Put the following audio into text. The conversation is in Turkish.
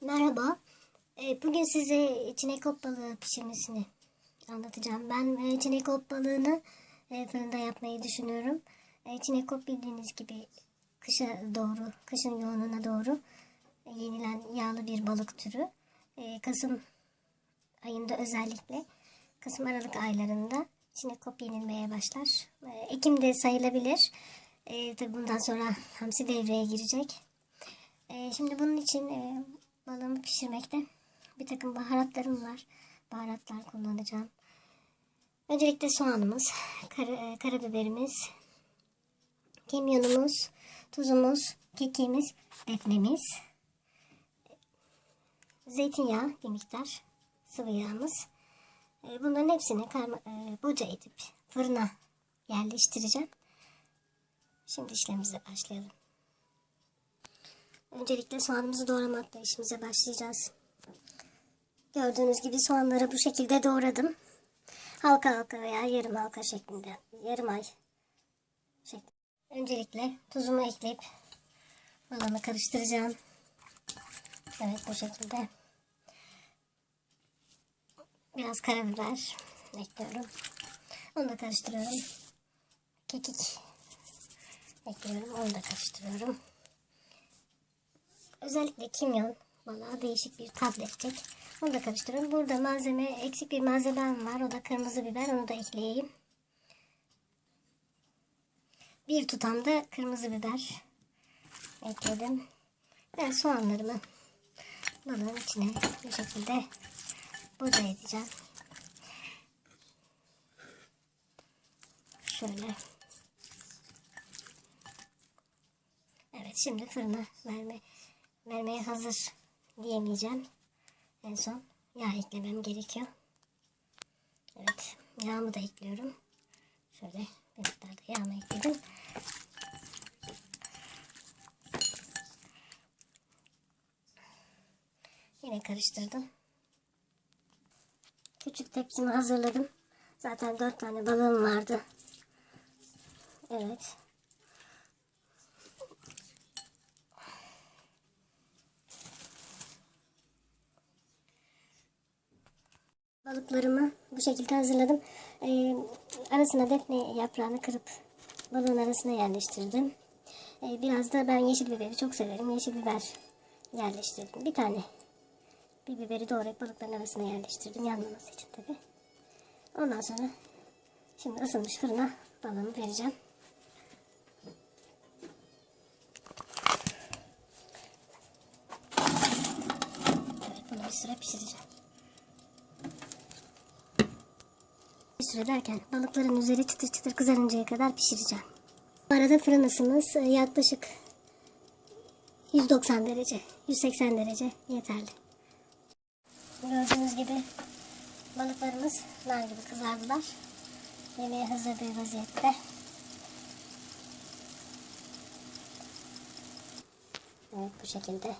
Merhaba. Ee, Bugün size çinekop balığı pişirmesini anlatacağım. Ben e, çinekop balığını e, fırında yapmayı düşünüyorum. E, Çinekop bildiğiniz gibi kışa doğru, kışın yoğunluğuna doğru yenilen yağlı bir balık türü. Kasım ayında özellikle Kasım Aralık aylarında çinekop yenilmeye başlar. Ekim'de sayılabilir. E, tabii bundan sonra hamsi devreye girecek. Şimdi bunun için balığımı pişirmekte bir takım baharatlarım var. Baharatlar kullanacağım. Öncelikle soğanımız, kara, e, karabiberimiz, kimyonumuz, tuzumuz, kekiğimiz, defnemiz, zeytinyağı bir miktar, sıvı yağımız. E, Bunların hepsini karma, e, boca edip fırına yerleştireceğim. Şimdi işlemimize başlayalım. Öncelikle soğanımızı doğramakla işimize başlayacağız. Gördüğünüz gibi soğanları bu şekilde doğradım. Halka halka veya yarım halka şeklinde, yarım ay şeklinde. Öncelikle tuzumu ekleyip balığımı karıştıracağım. Evet bu şekilde. Biraz karabiber ekliyorum. Onu da karıştırıyorum. Kekik ekliyorum. Onu da karıştırıyorum. Özellikle kimyon balığa değişik bir tat verecek. Onu da karıştırıyorum. Burada malzeme, eksik bir malzemem var. O da kırmızı biber. Onu da ekleyeyim. Bir tutam da kırmızı biber ekledim. Ben soğanlarımı balığın içine bu şekilde boca edeceğim. Şöyle. Evet şimdi fırına verme, vermeye hazır diyemeyeceğim. En son yağ eklemem gerekiyor. Evet yağımı da ekliyorum. Şöyle bir miktar da yağımı ekledim. Yine karıştırdım. Küçük tepsimi hazırladım. Zaten dört tane balığım vardı. Evet. Balıklarımı bu şekilde hazırladım. Ee, arasına defne yaprağını kırıp balığın arasına yerleştirdim. Ee, biraz da ben yeşil biberi çok severim. Yeşil biber yerleştirdim. Bir tane bir biberi doğrayıp balıkların arasına yerleştirdim. Yanmaması için tabi. Ondan sonra şimdi ısınmış fırına balığımı vereceğim. Evet bunu bir süre pişireceğim. Derken balıkların üzeri çıtır çıtır kızarıncaya kadar pişireceğim. Bu arada fırın ısımız e, yaklaşık 190 derece, 180 derece yeterli. Gördüğünüz gibi balıklarımız nar gibi kızardılar. Yemeğe hazır bir vaziyette. Evet bu şekilde